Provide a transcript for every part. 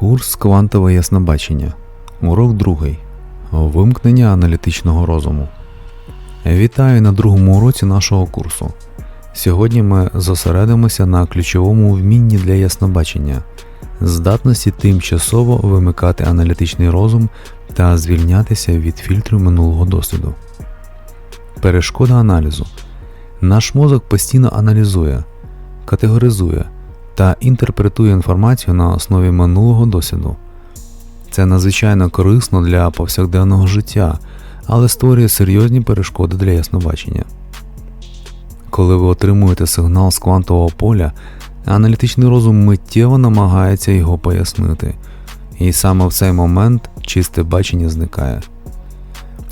Курс квантове яснобачення. Урок другий. Вимкнення аналітичного розуму. Вітаю на другому уроці нашого курсу. Сьогодні ми зосередимося на ключовому вмінні для яснобачення, здатності тимчасово вимикати аналітичний розум та звільнятися від фільтрів минулого досвіду. Перешкода аналізу. Наш мозок постійно аналізує, категоризує та інтерпретує інформацію на основі минулого досвіду. Це надзвичайно корисно для повсякденного життя, але створює серйозні перешкоди для яснобачення. Коли ви отримуєте сигнал з квантового поля, аналітичний розум миттєво намагається його пояснити, і саме в цей момент чисте бачення зникає.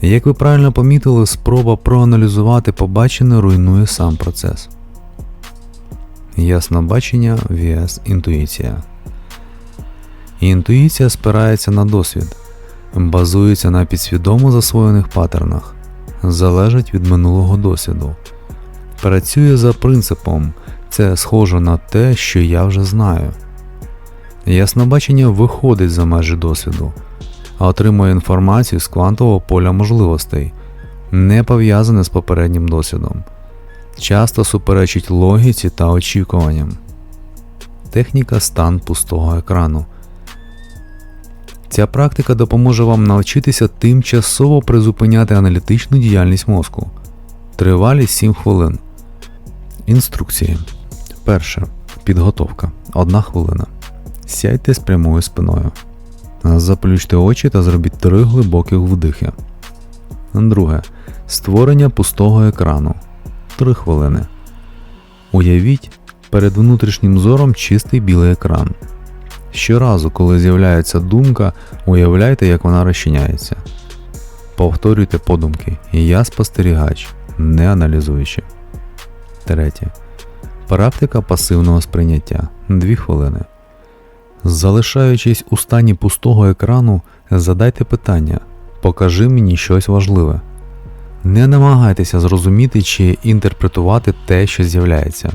Як ви правильно помітили, спроба проаналізувати побачене руйнує сам процес. Яснобачення vs інтуїція. Інтуїція спирається на досвід, базується на підсвідомо засвоєних паттернах, залежить від минулого досвіду. Працює за принципом це схоже на те, що я вже знаю. Яснобачення виходить за межі досвіду, а отримує інформацію з квантового поля можливостей, не пов'язане з попереднім досвідом часто суперечить логіці та очікуванням. Техніка стан пустого екрану. Ця практика допоможе вам навчитися тимчасово призупиняти аналітичну діяльність мозку. Тривалість 7 хвилин. Інструкції. Перше. Підготовка. 1 хвилина. Сядьте з прямою спиною. Заплющте очі та зробіть 3 глибоких вдихи. Друге. Створення пустого екрану. 3 хвилини. Уявіть перед внутрішнім зором чистий білий екран. Щоразу, коли з'являється думка, уявляйте, як вона розчиняється. Повторюйте подумки Я спостерігач, не аналізуючи. Третє. Практика пасивного сприйняття 2 хвилини. Залишаючись у стані пустого екрану, задайте питання Покажи мені щось важливе. Не намагайтеся зрозуміти чи інтерпретувати те, що з'являється.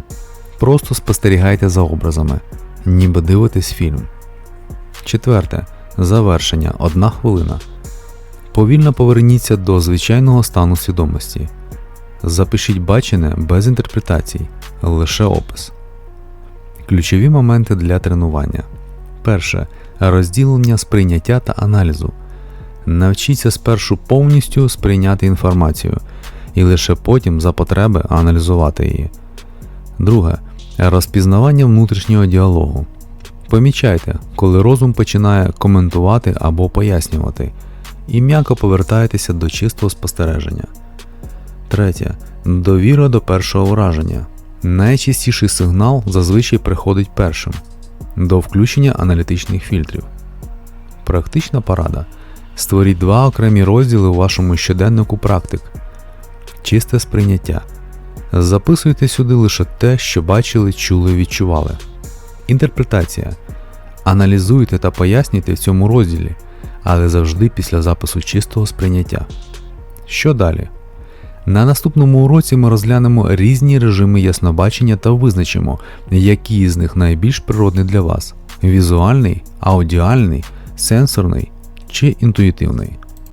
Просто спостерігайте за образами, ніби дивитесь фільм. Четверте. Завершення 1 хвилина. Повільно поверніться до звичайного стану свідомості. Запишіть бачене без інтерпретацій, лише опис. Ключові моменти для тренування. Перше. Розділення сприйняття та аналізу. Навчіться спершу повністю сприйняти інформацію і лише потім за потреби аналізувати її. Друге. Розпізнавання внутрішнього діалогу. Помічайте, коли розум починає коментувати або пояснювати, і м'яко повертаєтеся до чистого спостереження. Третє. Довіра до першого враження. Найчастіший сигнал зазвичай приходить першим до включення аналітичних фільтрів. Практична порада. Створіть два окремі розділи у вашому щоденнику практик. Чисте сприйняття. Записуйте сюди лише те, що бачили, чули, відчували. Інтерпретація. Аналізуйте та пояснюйте в цьому розділі, але завжди після запису чистого сприйняття. Що далі? На наступному уроці ми розглянемо різні режими яснобачення та визначимо, який з них найбільш природний для вас: візуальний, аудіальний, сенсорний чи інтуїтивний.